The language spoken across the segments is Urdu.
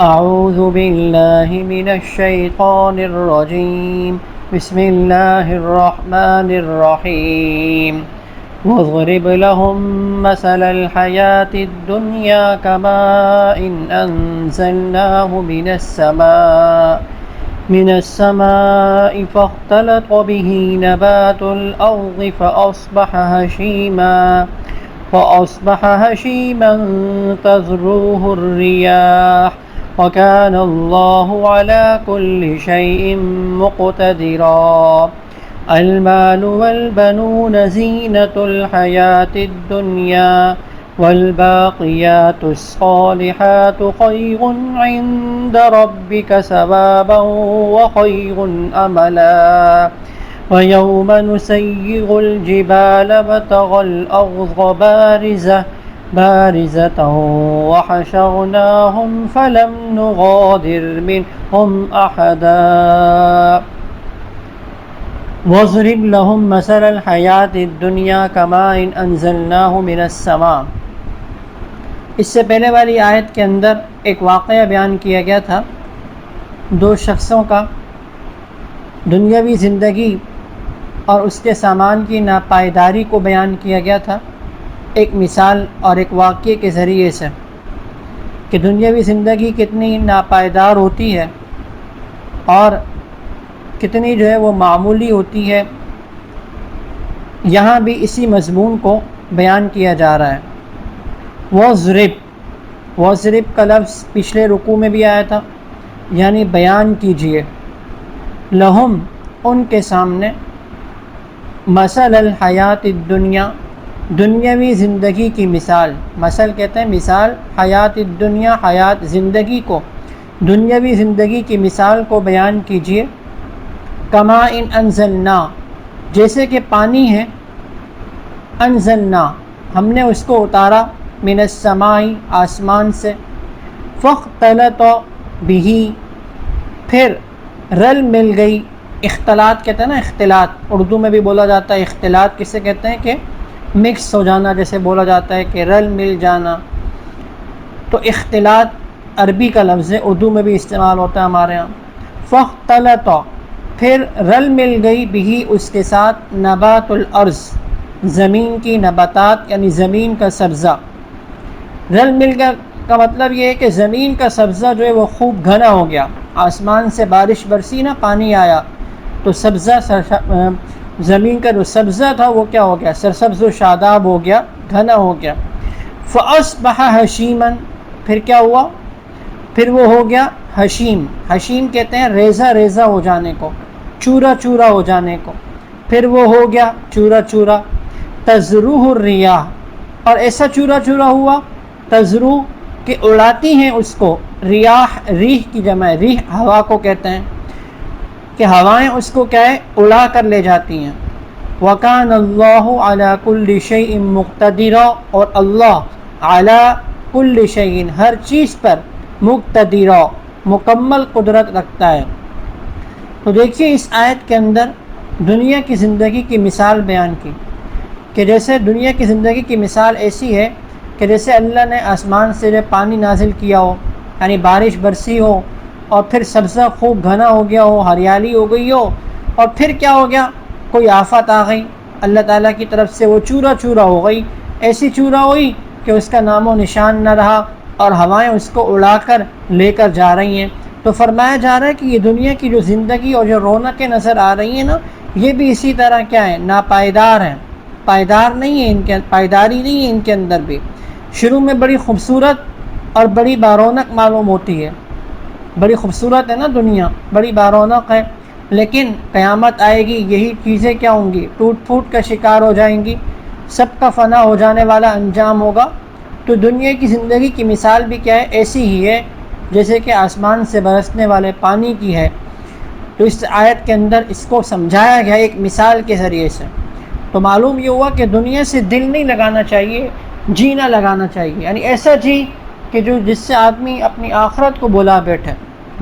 أعوذ بالله من الشيطان الرجيم. بسم الله الرحمن الرحيم. واضرب لهم مثل الحياة الدنيا كماء أنزلناه من السماء من السماء فاختلط به نبات الأرض فأصبح هشيما فأصبح هشيما تذروه الرياح. وكان الله على كل شيء مقتدرا. المال والبنون زينة الحياة الدنيا والباقيات الصالحات خير عند ربك ثوابا وخير أملا. ويوم نسيغ الجبال وترى الأرض بارزة بارزة وحشرناهم فلم نغادر منهم أحدا. واضرب لهم مثل الحياة الدنيا كماء أنزلناه من السماء. اس سے پہلے والی آیت کے اندر ایک واقعہ بیان کیا گیا تھا. دو شخصوں کا دنیاوی زندگی اور اس کے سامان کی ناپائیداری کو بیان کیا گیا تھا. ایک مثال اور ایک واقعے کے ذریعے سے کہ دنیاوی زندگی کتنی ناپائیدار ہوتی ہے اور کتنی جو ہے وہ معمولی ہوتی ہے۔ یہاں بھی اسی مضمون کو بیان کیا جا رہا ہے۔ وہ ضرب وہ ضرب کا لفظ پچھلے رکوع میں بھی آیا تھا یعنی بیان کیجیے۔ لہم، ان کے سامنے۔ مثل الحیات الدنیا دنیاوی زندگی کی مثال۔ مثل کہتے ہیں، مثال حیات الدنیا، حیات زندگی کو۔ دنیاوی زندگی کی مثال کو بیان کیجیے۔ کما ان انزلنا، جیسے کہ پانی ہے، انزلنا، ہم نے اس کو اتارا من السمائی، آسمان سے۔ فخ تلت بھی پھر رل مل گئی۔ اختلاط کہتے ہیں نا، اختلاط۔ اردو میں بھی بولا جاتا ہے، اختلاط کسے کہتے ہیں کہ مکس ہو جانا، جیسے بولا جاتا ہے کہ رل مل جانا۔ تو اختلاط عربی کا لفظ ہے، اردو میں بھی استعمال ہوتا ہے ہمارے یہاں فخ پھر رل مل گئی بھی اس کے ساتھ نبات الارض، زمین کی نباتات یعنی زمین کا سبزہ۔ رل مل گیا کا مطلب یہ ہے کہ زمین کا سبزہ جو ہے وہ خوب گھنا ہو گیا۔ آسمان سے بارش برسی نا پانی آیا۔ تو سبزہ زمین کا جو سبزہ تھا وہ کیا ہو گیا؟ سرسبز و شاداب ہو گیا، گھنا ہو گیا۔ فعص بہا حشیمن پھر کیا ہوا؟ پھر وہ ہو گیا حشیم۔ حشیم کہتے ہیں ریزہ ریزہ ہو جانے کو، چورا چورا ہو جانے کو۔ پھر وہ ہو گیا چورا چورا۔ تجروح الریاح۔ اور ایسا چورا چورا ہوا؟ تجرو کہ اڑاتی ہیں اس کو۔ ریاح، ریح کی جمع ریح، ہوا کو کہتے ہیں۔ کہ ہوائیں اس کو کیا ہے؟ اڑا کر لے جاتی ہیں۔ وکان اللہ علی کل شعین مقتدرہ اور اللہ اعلیٰ کل شعین ہر چیز پر مقتدرہ، مکمل قدرت رکھتا ہے۔ تو دیکھیے اس آیت کے اندر دنیا کی زندگی کی مثال بیان کی کہ جیسے دنیا کی زندگی کی مثال ایسی ہے کہ جیسے اللہ نے آسمان سے پانی نازل کیا ہو یعنی بارش برسی ہو اور پھر سبزہ خوب گھنا ہو گیا ہو، ہریالی ہو گئی ہو، اور پھر کیا ہو گیا؟ کوئی آفت آ گئی۔ اللہ تعالیٰ کی طرف سے وہ چورا چورا ہو گئی۔ ایسی چورا ہوئی کہ اس کا نام و نشان نہ رہا اور ہوائیں اس کو اڑا کر لے کر جا رہی ہیں۔ تو فرمایا جا رہا ہے کہ یہ دنیا کی جو زندگی اور جو رونقیں نظر آ رہی ہیں نا، یہ بھی اسی طرح کیا ہے ناپائیدار ہیں۔ پائیدار نہیں ہے ان کے، پائیداری نہیں ہے ان کے اندر بھی۔ شروع میں بڑی خوبصورت اور بڑی بارونق معلوم ہوتی ہے۔ بڑی خوبصورت ہے نا دنیا، بڑی بارونق ہے۔ لیکن قیامت آئے گی، یہی چیزیں کیا ہوں گی؟ ٹوٹ پھوٹ کا شکار ہو جائیں گی، سب کا فنا ہو جانے والا انجام ہوگا۔ تو دنیا کی زندگی کی مثال بھی کیا ہے؟ ایسی ہی ہے، جیسے کہ آسمان سے برسنے والے پانی کی ہے۔ تو اس آیت کے اندر اس کو سمجھایا گیا ایک مثال کے ذریعے سے۔ تو معلوم یہ ہوا کہ دنیا سے دل نہیں لگانا چاہیے جی نہ لگانا چاہیے۔ یعنی ایسا جی کہ جو جس سے آدمی اپنی آخرت کو بلا بیٹھے۔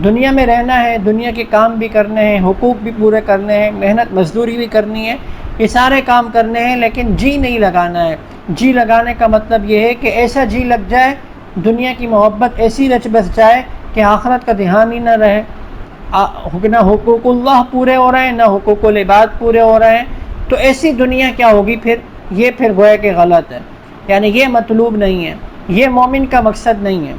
دنیا میں رہنا ہے، دنیا کے کام بھی کرنے ہیں، حقوق بھی پورے کرنے ہیں، محنت مزدوری بھی کرنی ہے، یہ سارے کام کرنے ہیں، لیکن جی نہیں لگانا ہے۔ جی لگانے کا مطلب یہ ہے کہ ایسا جی لگ جائے، دنیا کی محبت ایسی رچ بس جائے کہ آخرت کا دھیان ہی نہ رہے۔ نہ حقوق اللہ پورے ہو رہے ہیں نہ حقوق العباد پورے ہو رہے۔ ہیں تو ایسی دنیا کیا ہوگی پھر؟ یہ پھر گویا کہ غلط ہے۔ یعنی یہ مطلوب نہیں ہے۔ یہ مومن کا مقصد نہیں ہے۔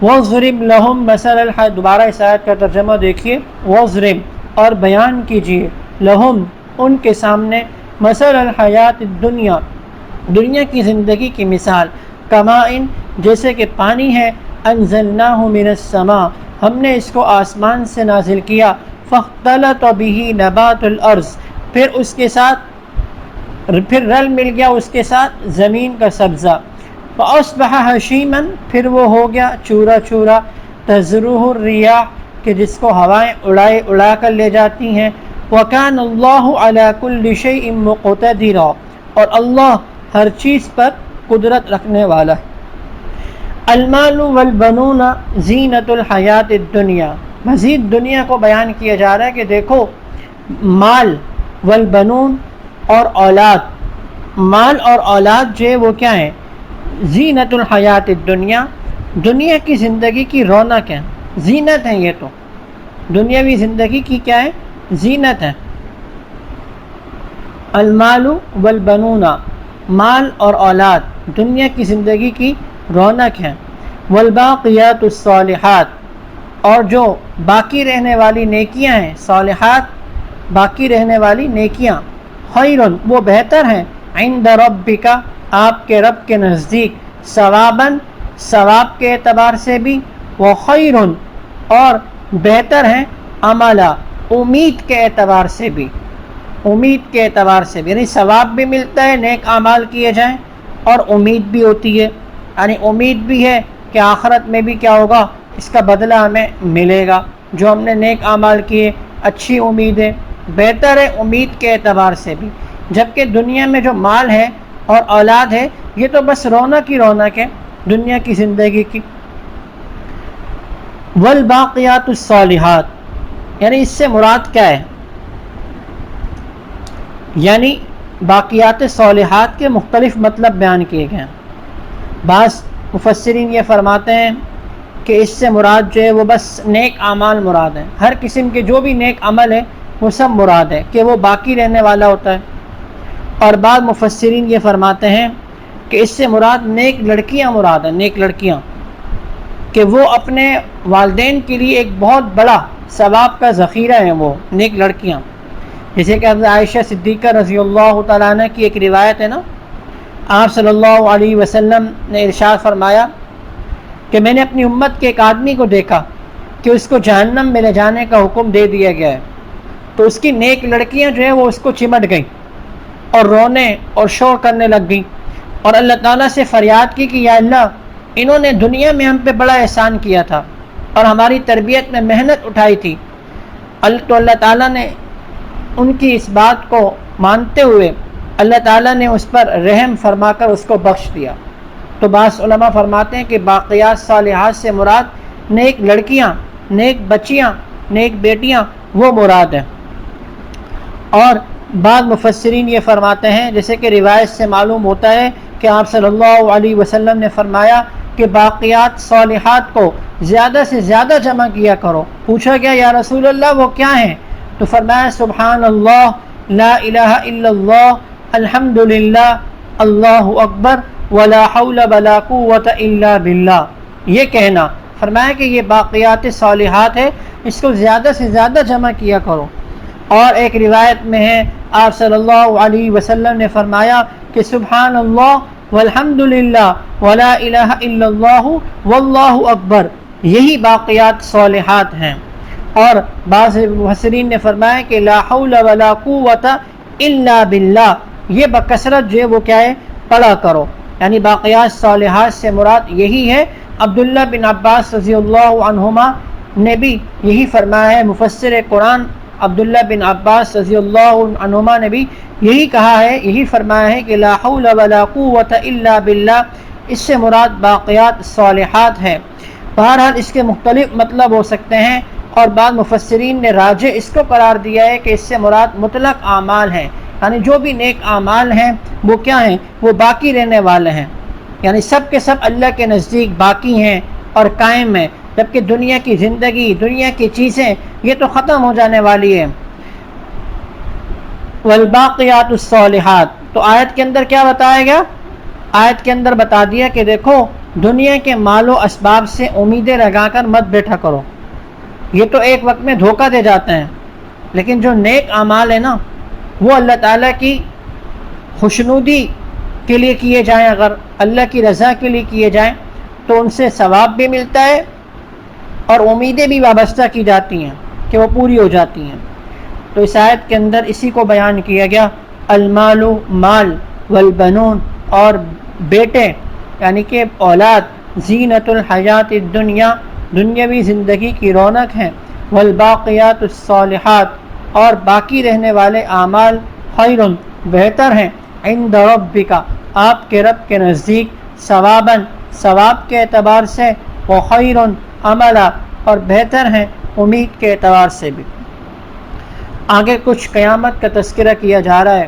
وہ ظرم لہم مسل الح دوبارہ اس آیت کا ترجمہ دیکھیے۔ وہ ظرم اور بیان کیجیے۔ لہم ان کے سامنے۔ مسل الحیات دنیا دنیا کی زندگی کی مثال۔ کمائن جیسے کہ پانی ہے۔ انزلناہ من السماء۔ ہم نے اس کو آسمان سے نازل کیا۔ فختلط بھی نبات الارض پھر اس کے ساتھ، پھر رل مل گیا۔ اس کے ساتھ زمین کا سبزہ۔ فاصبح حشیمن پھر وہ ہو گیا چورا چورا تجرح الریاح کہ جس کو ہوائیں اڑائے اڑا کر لے جاتی ہیں۔ وکان اللہ علی کل شیء مقتدرا، اور اللہ ہر چیز پر قدرت رکھنے والا ہے۔ المال والبنون زینت الحیات الدنیا مزید دنیا کو بیان کیا جا رہا ہے کہ دیکھو، مال والبنون اور اولاد۔ مال اور اولاد جو ہے وہ کیا ہیں؟ زینت الحیات الدنیا، دنیا کی زندگی کی رونق ہے زینت ہے یہ تو۔ دنیاوی زندگی کی کیا ہے؟ زینت ہے المال والبنون، مال اور اولاد، دنیا کی زندگی کی رونق ہے والباقیات الصالحات، اور جو باقی رہنے والی نیکیاں ہیں، صالحات، باقی رہنے والی نیکیاں خیر وہ بہتر ہیں۔ عند ربک آپ کے رب کے نزدیک ثواباً، ثواب کے اعتبار سے بھی وہ خیر اور بہتر ہیں عملہ امید کے اعتبار سے بھی۔ امید کے اعتبار سے بھی یعنی ثواب بھی ملتا ہے، نیک اعمال کیے جائیں اور امید بھی ہوتی ہے۔ یعنی امید بھی ہے کہ آخرت میں بھی کیا ہوگا، اس کا بدلہ ہمیں ملے گا۔ جو ہم نے نیک اعمال کیے، اچھی امید ہے، بہتر ہے امید کے اعتبار سے بھی۔ جبکہ دنیا میں جو مال ہے اور اولاد ہے، یہ تو بس رونق ہی رونق ہے، دنیا کی زندگی کی۔ والباقیات الصالحات یعنی اس سے مراد کیا ہے؟ یعنی باقیات صالحات کے مختلف مطلب بیان کیے گئے ہیں۔ بعض مفسرین یہ فرماتے ہیں کہ اس سے مراد جو ہے، وہ بس نیک اعمال مراد ہے ہر قسم کے جو بھی نیک عمل ہے وہ سب مراد ہے کہ وہ باقی رہنے والا ہوتا ہے۔ اور بعض مفسرین یہ فرماتے ہیں کہ اس سے مراد نیک لڑکیاں مراد ہیں، نیک لڑکیاں، کہ وہ اپنے والدین کے لیے ایک بہت بڑا ثواب کا ذخیرہ ہیں وہ، نیک لڑکیاں۔ جیسے کہ عائشہ صدیقہ رضی اللہ تعالیٰ عنہ کی ایک روایت ہے نا، آپ صلی اللہ علیہ وسلم نے ارشاد فرمایا کہ میں نے اپنی امت کے ایک آدمی کو دیکھا کہ اس کو جہنم میں لے جانے کا حکم دے دیا گیا ہے۔ تو اس کی نیک لڑکیاں جو ہیں وہ اس کو چمٹ گئیں۔ اور رونے اور شور کرنے لگ گئیں۔ اور اللہ تعالیٰ سے فریاد کی کہ یا اللہ، انہوں نے دنیا میں ہم پہ بڑا احسان کیا تھا اور ہماری تربیت میں محنت اٹھائی تھی۔ تو اللہ تعالیٰ نے ان کی اس بات کو مانتے ہوئے اللہ تعالیٰ نے اس پر رحم فرما کر اس کو بخش دیا۔ تو بعض علماء فرماتے ہیں کہ باقیات صالحات سے مراد نیک لڑکیاں، نیک بچیاں، نیک بیٹیاں، وہ مراد ہیں۔ اور بعض مفسرین یہ فرماتے ہیں، جیسے کہ روایت سے معلوم ہوتا ہے کہ آپ صلی اللہ علیہ وسلم نے فرمایا کہ باقیات صالحات کو زیادہ سے زیادہ جمع کیا کرو۔ پوچھا گیا، یا رسول اللہ، وہ کیا ہیں؟ تو فرمایا سبحان اللہ لا الہ الا اللہ الحمد للہ اللہ اکبر، ولا حول ولا قوت الا باللہ۔ یہ کہنا، فرمایا کہ یہ باقیات صالحات ہے اس کو زیادہ سے زیادہ جمع کیا کرو۔ اور ایک روایت میں ہے آپ صلی اللہ علیہ وسلم نے فرمایا کہ سبحان اللہ والحمد للہ ولا الہ الا اللہ واللہ اکبر، یہی باقیات صالحات ہیں۔ اور بعض محسرین نے فرمایا کہ لا حول ولا قوت الا باللہ، یہ بکثرت جو ہے وہ کیا ہے؟ پڑھا کرو۔ یعنی باقیات صالحات سے مراد یہی ہے۔ عبداللہ بن عباس رضی اللہ عنہما نے بھی یہی فرمایا ہے، مفسر قرآن عبداللہ بن عباس رضی اللہ عنہما نے بھی یہی کہا ہے، یہی فرمایا ہے کہ لا حول ولا قوت الا باللہ، اس سے مراد باقیات صالحات ہے بہرحال اس کے مختلف مطلب ہو سکتے ہیں اور بعض مفسرین نے راجع اس کو قرار دیا ہے کہ اس سے مراد مطلق اعمال ہیں۔ یعنی جو بھی نیک اعمال ہیں، وہ کیا ہیں؟ وہ باقی رہنے والے ہیں۔ یعنی سب کے سب اللہ کے نزدیک باقی ہیں اور قائم ہیں۔ جبکہ دنیا کی زندگی، دنیا کی چیزیں یہ تو ختم ہو جانے والی ہے۔ والباقیات الصالحات۔ تو آیت کے اندر کیا بتایا گیا؟ آیت کے اندر بتا دیا کہ دیکھو، دنیا کے مال و اسباب سے امیدیں لگا کر مت بیٹھا کرو۔ یہ تو ایک وقت میں دھوکہ دے جاتے ہیں۔ لیکن جو نیک اعمال ہے نا، وہ اللہ تعالیٰ کی خوشنودی کے لیے کیے جائیں۔ اگر اللہ کی رضا کے لیے کیے جائیں، تو ان سے ثواب بھی ملتا ہے اور امیدیں بھی وابستہ کی جاتی ہیں۔ کہ وہ پوری ہو جاتی ہیں۔ تو اس آیت کے اندر اسی کو بیان کیا گیا، المال، مال، والبنون اور بیٹے یعنی کہ اولاد زینت الحیات الدنیا، دنیاوی زندگی کی رونق ہیں۔ والباقیات الصالحات اور باقی رہنے والے اعمال خیر بہتر ہیں۔ عند ربک آپ کے رب کے نزدیک، ثواباً، ثواب کے اعتبار سے وہ خیر عملہ اور بہتر ہیں۔ امید کے اعتبار سے بھی۔ آگے کچھ قیامت کا تذکرہ کیا جا رہا ہے۔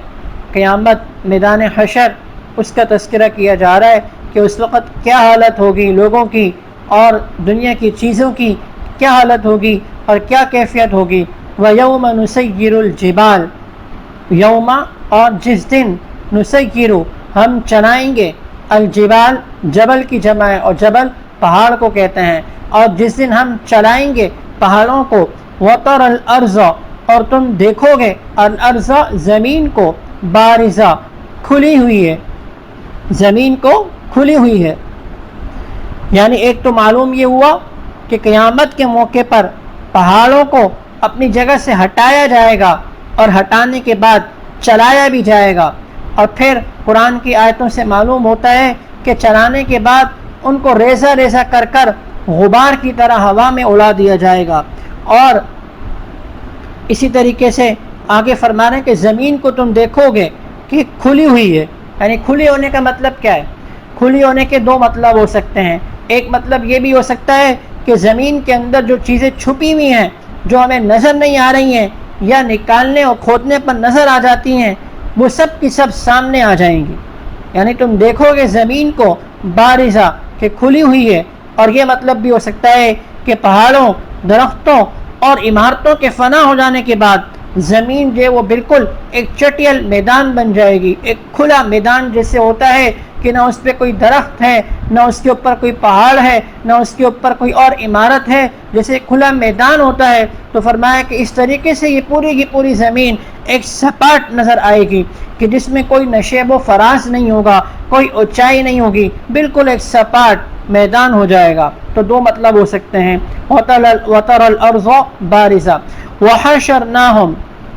قیامت میدان حشر، اس کا تذکرہ کیا جا رہا ہے کہ اس وقت کیا حالت ہوگی لوگوں کی اور دنیا کی چیزوں کی کیا حالت ہوگی اور کیا کیفیت ہوگی۔ وہ یوم نسیر الجبال یوما اور جس دن نسیرو ہم چلائیں گے، الجبال جبل کی جمع ہے اور جبل پہاڑ کو کہتے ہیں، اور جس دن ہم چلائیں گے پہاڑوں کو وطر الارض اور تم دیکھو گے الارض زمین کو بارزہ کھلی ہوئی ہے۔ زمین کو کھلی ہوئی ہے۔ یعنی ایک تو معلوم یہ ہوا کہ قیامت کے موقع پر پہاڑوں کو اپنی جگہ سے ہٹایا جائے گا اور ہٹانے کے بعد چلایا بھی جائے گا۔ اور پھر قرآن کی آیتوں سے معلوم ہوتا ہے کہ چلانے کے بعد ان کو ریزہ ریزہ کر کر غبار کی طرح ہوا میں اڑا دیا جائے گا۔ اور اسی طریقے سے آگے فرما رہے ہیں کہ زمین کو تم دیکھو گے کہ کھلی ہوئی ہے۔ یعنی کھلی ہونے کا مطلب کیا ہے؟ کھلی ہونے کے دو مطلب ہو سکتے ہیں۔ ایک مطلب یہ بھی ہو سکتا ہے کہ زمین کے اندر جو چیزیں چھپی ہوئی ہیں، جو ہمیں نظر نہیں آ رہی ہیں یا نکالنے اور کھودنے پر نظر آ جاتی ہیں، وہ سب کی سب سامنے آ جائیں گی۔ یعنی تم دیکھو گے زمین کو، بارزہ کہ کھلی ہوئی ہے۔ اور یہ مطلب بھی ہو سکتا ہے کہ پہاڑوں، درختوں اور عمارتوں کے فنا ہو جانے کے بعد زمین جو ہے وہ بالکل ایک چٹیل میدان بن جائے گی، ایک کھلا میدان جیسے ہوتا ہے کہ نہ اس پہ کوئی درخت ہے، نہ اس کے اوپر کوئی پہاڑ ہے، نہ اس کے اوپر کوئی اور عمارت ہے، جیسے کھلا میدان ہوتا ہے تو فرمایا کہ اس طریقے سے یہ پوری کی پوری زمین ایک سپاٹ نظر آئے گی کہ جس میں کوئی نشیب و فراز نہیں ہوگا، کوئی اونچائی نہیں ہوگی، بالکل ایک سپاٹ میدان ہو جائے گا۔ تو دو مطلب ہو سکتے ہیں۔ وطر الارض بارزہ وحشرناہم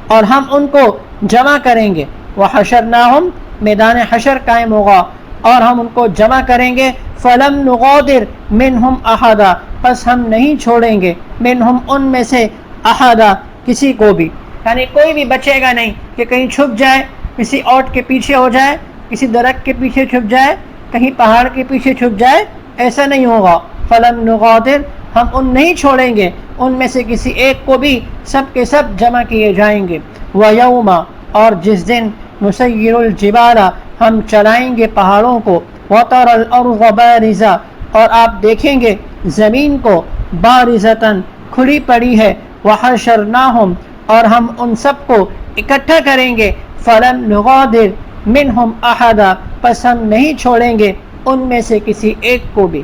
اور ہم ان کو جمع کریں گے۔ وحشرناہم میدان حشر قائم ہوگا۔ اور ہم ان کو جمع کریں گے۔ فلم نغادر منہم احدا پس ہم نہیں چھوڑیں گے۔ منہم ان میں سے احدا کسی کو بھی۔ یعنی کوئی بھی بچے گا نہیں کہ کہیں چھپ جائے، کسی اوٹ کے پیچھے ہو جائے، کسی درخت کے پیچھے چھپ جائے، کہیں پہاڑ کے پیچھے چھپ جائے۔ ایسا نہیں ہوگا۔ فلم نغادر، ہم ان نہیں چھوڑیں گے۔ ان میں سے کسی ایک کو بھی سب کے سب جمع کیے جائیں گے۔ وہ یوما اور جس دن نسیر الجبالا ہم چلائیں گے پہاڑوں کو۔ وطر الارض بارزا اور آپ دیکھیں گے زمین کو بارزتاً کھلی پڑی ہے۔ وحشرناہم اور ہم ان سب کو اکٹھا کریں گے۔ فلم نغادر، منہم احدا، پس ہم نہیں چھوڑیں گے۔ ان میں سے کسی ایک کو بھی۔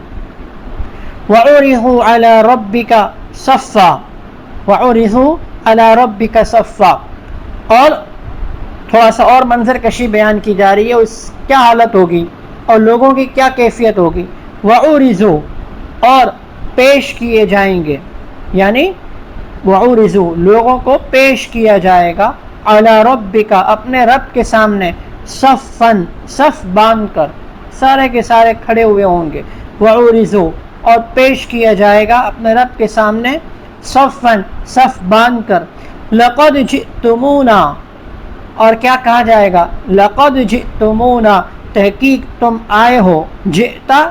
وعرضوا على ربك صفا۔ وعرضوا على ربك صفا۔ اور تھوڑا سا اور منظر کشی بیان کی جا رہی ہے، اس کیا حالت ہوگی اور لوگوں کی کیا کیفیت ہوگی۔ وعرضوا اور پیش کیے جائیں گے۔ یعنی وعرضوا لوگوں کو پیش کیا جائے گا۔ على ربك، اپنے رب کے سامنے صفن صف باندھ کر۔ سارے کے سارے کھڑے ہوئے ہوں گے۔ وعرضوا، اور پیش کیا جائے گا اپنے رب کے سامنے صفن صف باندھ کر۔ لقد جئتمونا، اور کیا کہا جائے گا؟ لقد جئتمونا، تحقیق تم آئے ہو۔ جئتا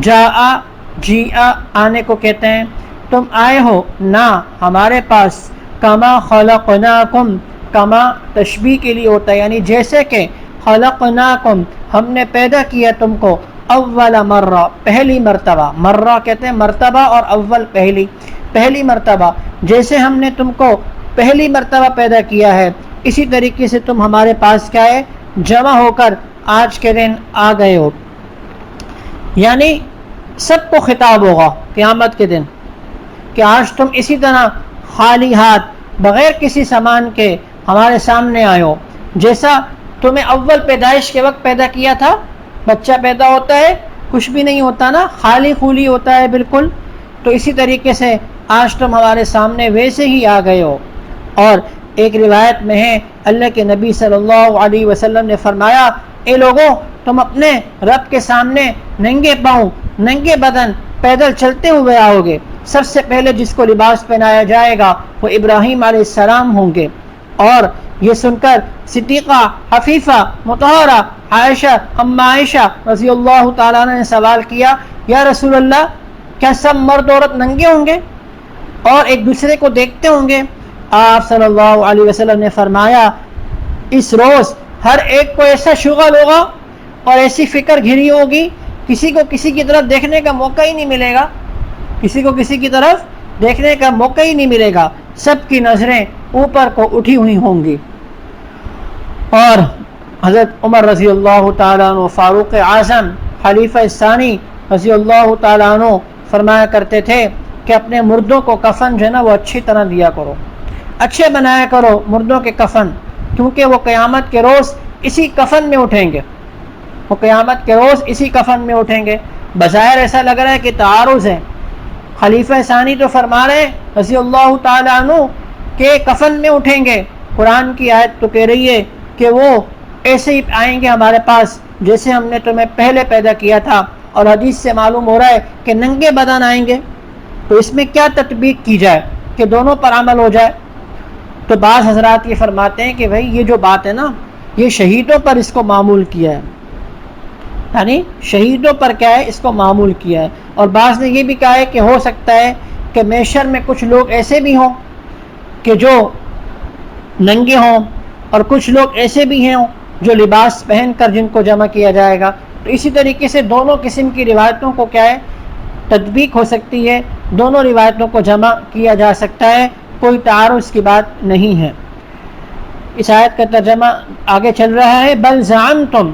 جا جی آنے کو کہتے ہیں۔ تم آئے ہو نہ ہمارے پاس۔ کما خلقناکم، کما تشبیح کے لیے ہوتا ہے۔ یعنی جیسے کہ خلقناکم، ہم نے پیدا کیا تم کو اول مرہ، پہلی مرتبہ۔ مرہ کہتے ہیں مرتبہ اور اول پہلی پہلی مرتبہ۔ جیسے ہم نے تم کو پہلی مرتبہ پیدا کیا ہے، اسی طریقے سے تم ہمارے پاس کیا ہے؟ جمع ہو کر آج کے دن آ گئے ہو۔ یعنی سب کو خطاب ہوگا قیامت کے دن کہ آج تم اسی طرح خالی ہاتھ بغیر کسی سامان کے ہمارے سامنے آئے ہو۔ جیسا تمہیں اول پیدائش کے وقت پیدا کیا تھا، بچہ پیدا ہوتا ہے، کچھ بھی نہیں ہوتا نا، خالی خولی ہوتا ہے، بالکل۔ تو اسی طریقے سے آج تم ہمارے سامنے ویسے ہی آ گئے ہو۔ اور ایک روایت میں ہے، اللہ کے نبی صلی اللہ علیہ وسلم نے فرمایا، اے لوگوں، تم اپنے رب کے سامنے ننگے پاؤں، ننگے بدن پیدل چلتے ہوئے آؤ گے۔ سب سے پہلے جس کو لباس پہنایا جائے گا، وہ ابراہیم علیہ السلام ہوں گے۔ اور یہ سن کر صدیقہ، حفیفہ متحرہ عائشہ اما عائشہ رضی اللہ تعالیٰ نے سوال کیا، یا رسول اللہ کیا سب مرد عورت ننگے ہوں گے؟ اور ایک دوسرے کو دیکھتے ہوں گے؟ آپ صلی اللہ علیہ وسلم نے فرمایا، اس روز ہر ایک کو ایسا شغل ہوگا اور ایسی فکر گھری ہوگی، کسی کو کسی کی طرف دیکھنے کا موقع ہی نہیں ملے گا۔ کسی کو کسی کی طرف دیکھنے کا موقع ہی نہیں ملے گا۔ سب کی نظریں اوپر کو اٹھی ہوئی ہوں گی۔ اور حضرت عمر رضی اللہ تعالیٰ عنہ، فاروق اعظم، خلیفہ ثانی رضی اللہ تعالیٰ عنہ فرمایا کرتے تھے کہ اپنے مردوں کو کفن جو ہے نا وہ اچھی طرح دیا کرو۔ اچھے بنایا کرو مردوں کے کفن، کیونکہ وہ قیامت کے روز اسی کفن میں اٹھیں گے۔ وہ قیامت کے روز اسی کفن میں اٹھیں گے۔ بظاہر ایسا لگ رہا ہے کہ تعارض ہے۔ خلیفہ ثانی تو فرما رہے رضی اللہ تعالیٰ عنہ کہ کفن میں اٹھیں گے۔ قرآن کی آیت تو کہہ رہی ہے کہ وہ ایسے ہی آئیں گے ہمارے پاس، جیسے ہم نے تمہیں پہلے پیدا کیا تھا۔ اور حدیث سے معلوم ہو رہا ہے کہ ننگے بدن آئیں گے۔ تو اس میں کیا تطبیق کی جائے کہ دونوں پر عمل ہو جائے؟ تو بعض حضرات یہ فرماتے ہیں کہ بھائی، یہ جو بات ہے نا، یہ شہیدوں پر اس کو معمول کیا ہے۔ یعنی شہیدوں پر کیا ہے، اس کو معمول کیا ہے۔ اور بعض نے یہ بھی کہا ہے کہ ہو سکتا ہے کہ میشر میں کچھ لوگ ایسے بھی ہوں کہ جو ننگے ہوں۔ اور کچھ لوگ ایسے بھی ہیں جو لباس پہن کر جن کو جمع کیا جائے گا۔ تو اسی طریقے سے دونوں قسم کی روایتوں کو کیا ہے؟ تدبیق ہو سکتی ہے۔ دونوں روایتوں کو جمع کیا جا سکتا ہے۔ کوئی تعارض کی بات نہیں ہے۔ اس آیت کا ترجمہ آگے چل رہا ہے۔ بل زام تم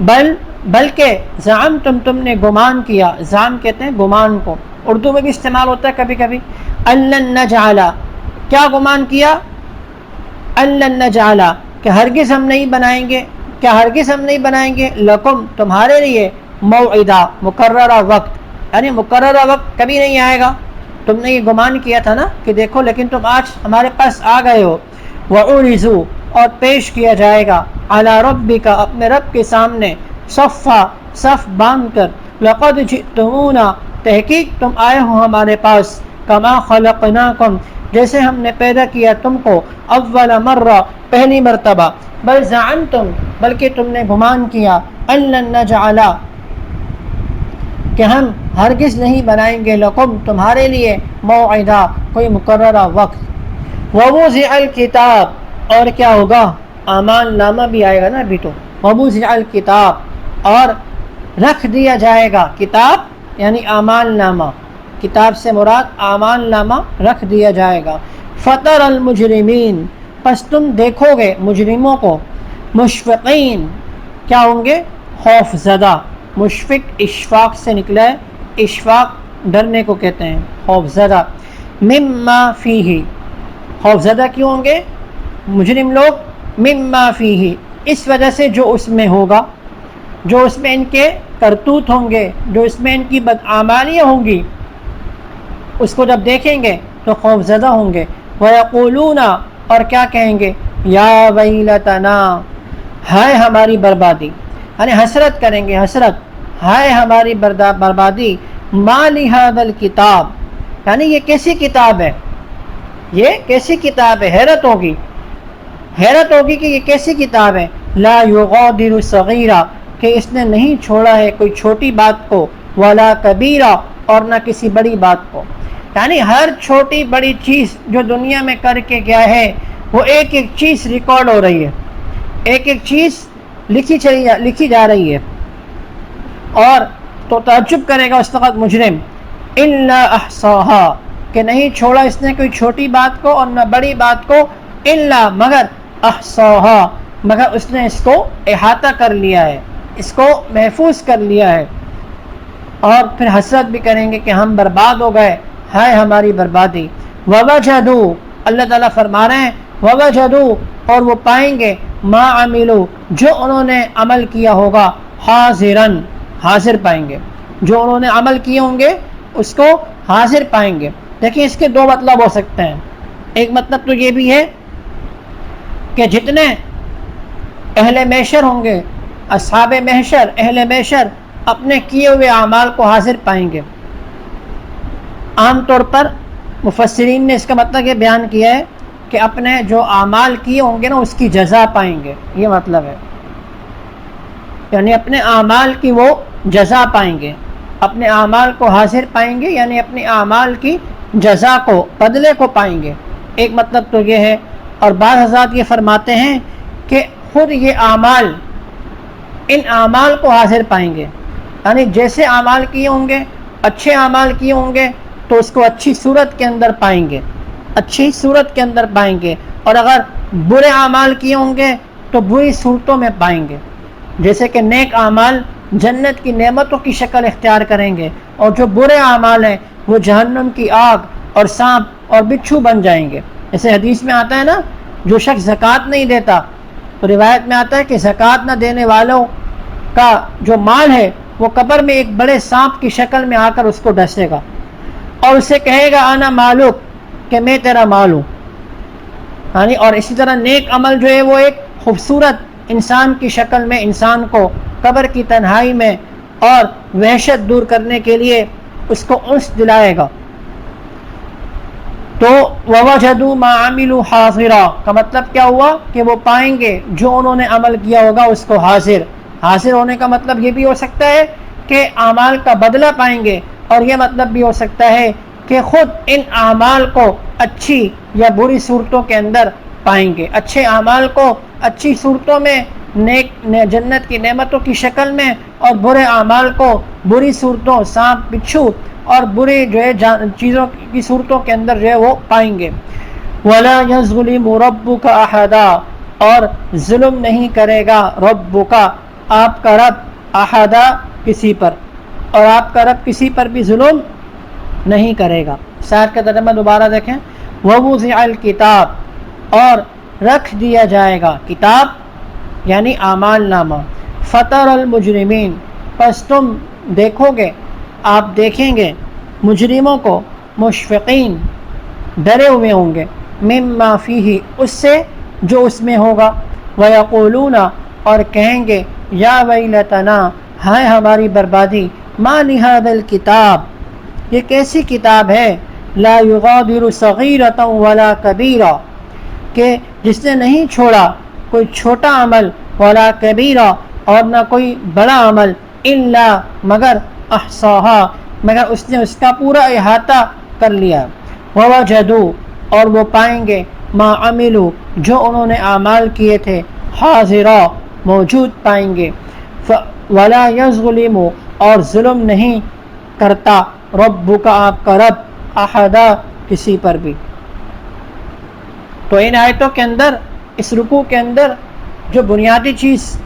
بل، بلکہ زام تم تم نے گمان کیا۔ زام کہتے ہیں گمان کو۔ اردو میں بھی استعمال ہوتا ہے کبھی کبھی۔ اللہ کیا گمان کیا؟ اللہ کہ ہرگز ہم نہیں بنائیں گے، کیا ہرگز ہم نہیں بنائیں گے؟ لکم، تمہارے لیے موعدہ، مقررہ وقت یعنی مقررہ وقت کبھی نہیں آئے گا۔ تم نے یہ گمان کیا تھا نا کہ دیکھو، لیکن تم آج ہمارے پاس آ گئے ہو۔ وہ اور پیش کیا جائے گا۔ اعلیٰ ربی کا اپنے رب کے سامنے صفا، صف باندھ کر۔ لقد جئتمونا، تحقیق تم آئے ہو ہمارے پاس۔ کما خلقناکم، جیسے ہم نے پیدا کیا تم کو اول مرہ، پہلی مرتبہ۔ بل زعنتم بلکہ تم نے گمان کیا، ان نجعلا کہ ہم ہرگز نہیں بنائیں گے لکم، تمہارے لیے موعدہ، کوئی مقررہ وقت۔ ووزع الکتاب، اور کیا ہوگا؟ امان نامہ بھی آئے گا نا ابھی تو۔ ووزع الکتاب، اور رکھ دیا جائے گا۔ کتاب یعنی امان نامہ۔ کتاب سے مراد امان نامہ رکھ دیا جائے گا۔ فطر المجرمین پس تم دیکھو گے مجرموں کو۔ مشفقین۔ کیا ہوں گے؟ خوف زدہ۔ مشفق اشفاق سے نکلا ہے۔ اشفاق ڈرنے کو کہتے ہیں۔ خوف زدہ۔ مما فی ہی خوف زدہ کیوں ہوں گے؟ مجرم لوگ۔ مما فی ہی اس وجہ سے جو اس میں ہوگا۔ جو اس میں ان کے کرتوت ہوں گے۔ جو اس میں ان کی بدعمالیاں ہوں گی۔ اس کو جب دیکھیں گے تو خوف زدہ ہوں گے۔ وہ اور کیا کہیں گے؟ یا ویلتنا ہائے ہماری بربادی۔ یعنی حسرت کریں گے، حسرت۔ ہائے ہماری بربادی۔ مالی حادل کتاب یعنی یہ کیسی کتاب ہے؟ یہ کیسی کتاب ہے؟ حیرت ہوگی۔ حیرت ہوگی کہ یہ کیسی کتاب ہے؟ لا یغادر صغیرہ کہ اس نے نہیں چھوڑا ہے کوئی چھوٹی بات کو، ولا کبیرہ اور نہ کسی بڑی بات کو۔ یعنی ہر چھوٹی بڑی چیز جو دنیا میں کر کے گیا ہے، وہ ایک ایک چیز ریکارڈ ہو رہی ہے۔ ایک ایک چیز لکھی چلی لکھی جا رہی ہے۔ اور تو تعجب کرے گا اس وقت مجرم۔ اللہ کہ نہیں چھوڑا اس نے کوئی چھوٹی بات کو اور نہ بڑی بات کو۔ اللہ مگر احصاہا مگر اس نے اس کو احاطہ کر لیا ہے۔ اس کو محفوظ کر لیا ہے۔ اور پھر حسرت بھی کریں گے کہ ہم برباد ہو گئے۔ ہے ہماری بربادی۔ وبا جدو اللہ تعالیٰ فرما رہے ہیں وبا جدو اور وہ پائیں گے۔ ما عملو جو انہوں نے عمل کیا ہوگا حاضرن حاضر پائیں گے۔ جو انہوں نے عمل کیے ہوں گے، اس کو حاضر پائیں گے۔ دیکھیں، اس کے دو مطلب ہو سکتے ہیں۔ ایک مطلب تو یہ بھی ہے کہ جتنے اہل میشر ہوں گے، اصحاب محشر، اہل محشر، اپنے کیے ہوئے اعمال کو حاضر پائیں گے۔ عام طور پر مفسرین نے اس کا مطلب یہ بیان کیا ہے کہ اپنے جو اعمال کیے ہوں گے نا، اس کی جزا پائیں گے۔ یہ مطلب ہے۔ یعنی اپنے اعمال کی وہ جزا پائیں گے۔ اپنے اعمال کو حاضر پائیں گے یعنی اپنے اعمال کی جزا کو، بدلے کو پائیں گے۔ ایک مطلب تو یہ ہے، اور بعض حضرات یہ فرماتے ہیں کہ خود یہ اعمال ان اعمال کو حاضر پائیں گے۔ یعنی جیسے اعمال کیے ہوں گے، اچھے اعمال کیے ہوں گے تو اس کو اچھی صورت کے اندر پائیں گے۔ اچھی صورت کے اندر پائیں گے۔ اور اگر برے اعمال کیے ہوں گے تو بری صورتوں میں پائیں گے۔ جیسے کہ نیک اعمال جنت کی نعمتوں کی شکل اختیار کریں گے اور جو برے اعمال ہیں وہ جہنم کی آگ اور سانپ اور بچھو بن جائیں گے۔ جیسے حدیث میں آتا ہے نا، جو شخص زکوٰۃ نہیں دیتا، تو روایت میں آتا ہے کہ زکوٰۃ نہ دینے والوں کا جو مال ہے وہ قبر میں ایک بڑے سانپ کی شکل میں آ کر اس کو ڈسے گا۔ اور اسے کہے گا، آنا معلوم کہ میں تیرا مال ہوں. یعنی اور اسی طرح نیک عمل جو ہے، وہ ایک خوبصورت انسان کی شکل میں، انسان کو قبر کی تنہائی میں اور وحشت دور کرنے کے لیے اس کو انس دلائے گا۔ تو ووا جدو معامل حاضرہ کا مطلب کیا ہوا؟ کہ وہ پائیں گے جو انہوں نے عمل کیا ہوگا، اس کو حاضر۔ حاضر ہونے کا مطلب یہ بھی ہو سکتا ہے کہ اعمال کا بدلہ پائیں گے اور یہ مطلب بھی ہو سکتا ہے کہ خود ان اعمال کو اچھی یا بری صورتوں کے اندر پائیں گے۔ اچھے اعمال کو اچھی صورتوں میں، نیک جنت کی نعمتوں کی شکل میں اور برے اعمال کو بری صورتوں، سانپ، بچھو اور بری جو ہے چیزوں کی صورتوں کے اندر جو ہے وہ پائیں گے۔ ولا ظلم رب کا احدہ اور ظلم نہیں کرے گا رب کا آپ کا رب احدہ کسی پر۔ اور آپ کا رب کسی پر بھی ظلم نہیں کرے گا۔ شاید کا ترجمہ دوبارہ دیکھیں۔ وہ الکتاب اور رکھ دیا جائے گا۔ کتاب یعنی اعمال نامہ۔ فطر المجرمین پس تم دیکھو گے، آپ دیکھیں گے۔ مجرموں کو مشفقین ڈرے ہوئے ہوں گے۔ مم معافی ہی اس سے جو اس میں ہوگا۔ وہ اور کہیں گے، یا وئی لتنا ہے ہماری بربادی ما لہذا الکتاب یہ کیسی کتاب ہے؟ لا یغادر صغیرتا ولا کبیرہ کہ جس نے نہیں چھوڑا کوئی چھوٹا عمل ولا کبیرہ اور نہ کوئی بڑا عمل الا مگر احصاہا مگر اس نے اس کا پورا احاطہ کر لیا۔ ووجدو اور وہ پائیں گے۔ ما عملو جو انہوں نے اعمال کیے تھے حاضرہ موجود پائیں گے۔ ولا یظلم اور ظلم نہیں کرتا۔ رب کا آپ کا رب احدہ کسی پر بھی۔ تو ان آیتوں کے اندر، اس رکوع کے اندر جو بنیادی چیز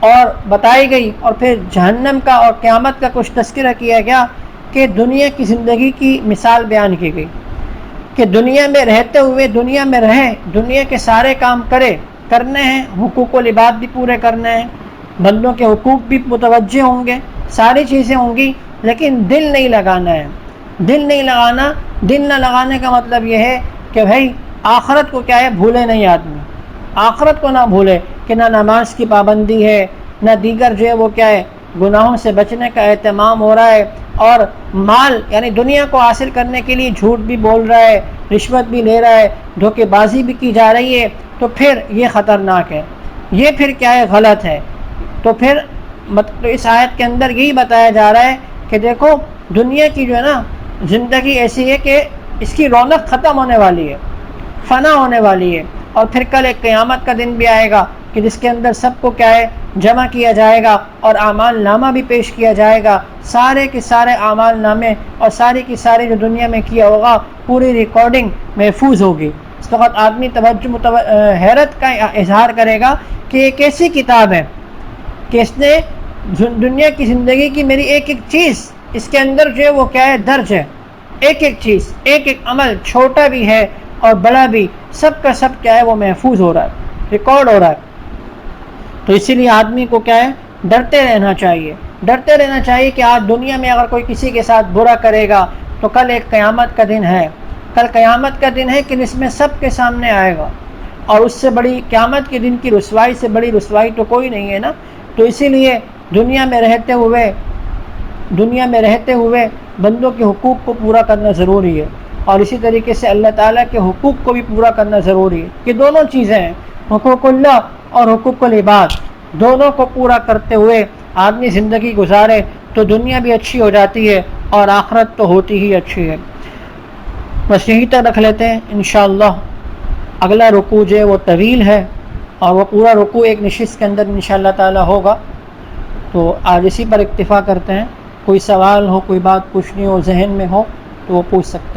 اور بتائی گئی اور پھر جہنم کا اور قیامت کا کچھ تذکرہ کیا گیا کہ دنیا کی زندگی کی مثال بیان کی گئی۔ کہ دنیا میں رہتے ہوئے دنیا میں رہیں، دنیا کے سارے کام کرے، کرنے ہیں، حقوق و لباس بھی پورے کرنے ہیں۔ بندوں کے حقوق بھی متوجہ ہوں گے، ساری چیزیں ہوں گی، لیکن دل نہیں لگانا ہے۔ دل نہیں لگانا، دل نہ لگانے کا مطلب یہ ہے کہ بھائی، آخرت کو کیا ہے؟ بھولے نہیں آدمی۔ آخرت کو نہ بھولے کہ نہ نماز کی پابندی ہے، نہ دیگر جو ہے وہ کیا ہے؟ گناہوں سے بچنے کا اہتمام ہو رہا ہے۔ اور مال یعنی دنیا کو حاصل کرنے کے لیے جھوٹ بھی بول رہا ہے، رشوت بھی لے رہا ہے، دھوکے بازی بھی کی جا رہی ہے، تو پھر یہ خطرناک ہے۔ یہ پھر کیا ہے؟ غلط ہے۔ تو پھر اس آیت کے اندر یہی بتایا جا رہا ہے کہ دیکھو، دنیا کی جو ہے نا، زندگی ایسی ہے کہ اس کی رونق ختم ہونے والی ہے، فنا ہونے والی ہے۔ اور پھر کل ایک قیامت کا دن بھی آئے گا کہ جس کے اندر سب کو کیا ہے، جمع کیا جائے گا اور اعمال نامہ بھی پیش کیا جائے گا۔ سارے کے سارے اعمال نامے اور ساری کی ساری جو دنیا میں کیا ہوگا، پوری ریکارڈنگ محفوظ ہوگی۔ اس وقت آدمی توجہ حیرت کا اظہار کرے گا کہ یہ کیسی کتاب ہے۔ کہ اس نے دنیا کی زندگی کی میری ایک ایک چیز، اس کے اندر جو ہے وہ کیا ہے؟ درج ہے۔ ایک ایک چیز، ایک ایک عمل، چھوٹا بھی ہے اور بڑا بھی۔ سب کا سب کیا ہے؟ وہ محفوظ ہو رہا ہے، ریکارڈ ہو رہا ہے۔ تو اسی لیے آدمی کو کیا ہے؟ ڈرتے رہنا چاہیے۔ ڈرتے رہنا چاہیے کہ آج دنیا میں اگر کوئی کسی کے ساتھ برا کرے گا تو کل ایک قیامت کا دن ہے۔ کل قیامت کا دن ہے کہ اس میں سب کے سامنے آئے گا۔ اور اس سے بڑی قیامت کے دن کی رسوائی سے بڑی رسوائی تو کوئی نہیں ہے نا۔ تو اسی لیے دنیا میں رہتے ہوئے، دنیا میں رہتے ہوئے بندوں کے حقوق کو پورا کرنا ضروری ہے۔ اور اسی طریقے سے اللہ تعالیٰ کے حقوق کو بھی پورا کرنا ضروری ہے کہ دونوں چیزیں ہیں حقوق اللہ اور حقوق العباد دونوں کو پورا کرتے ہوئے آدمی زندگی گزارے تو دنیا بھی اچھی ہو جاتی ہے اور آخرت تو ہوتی ہی اچھی ہے۔ بس یہی تک رکھ لیتے ہیں۔ انشاءاللہ اگلا رکوع جو ہے وہ طویل ہے۔ اور وہ پورا رکوع ایک نشست کے اندر ان شاء اللہ تعالیٰ ہوگا۔ تو آج اسی پر اکتفا کرتے ہیں۔ کوئی سوال ہو، کوئی بات پوچھنی ہو، ذہن میں ہو، تو وہ پوچھ سکتے ہیں۔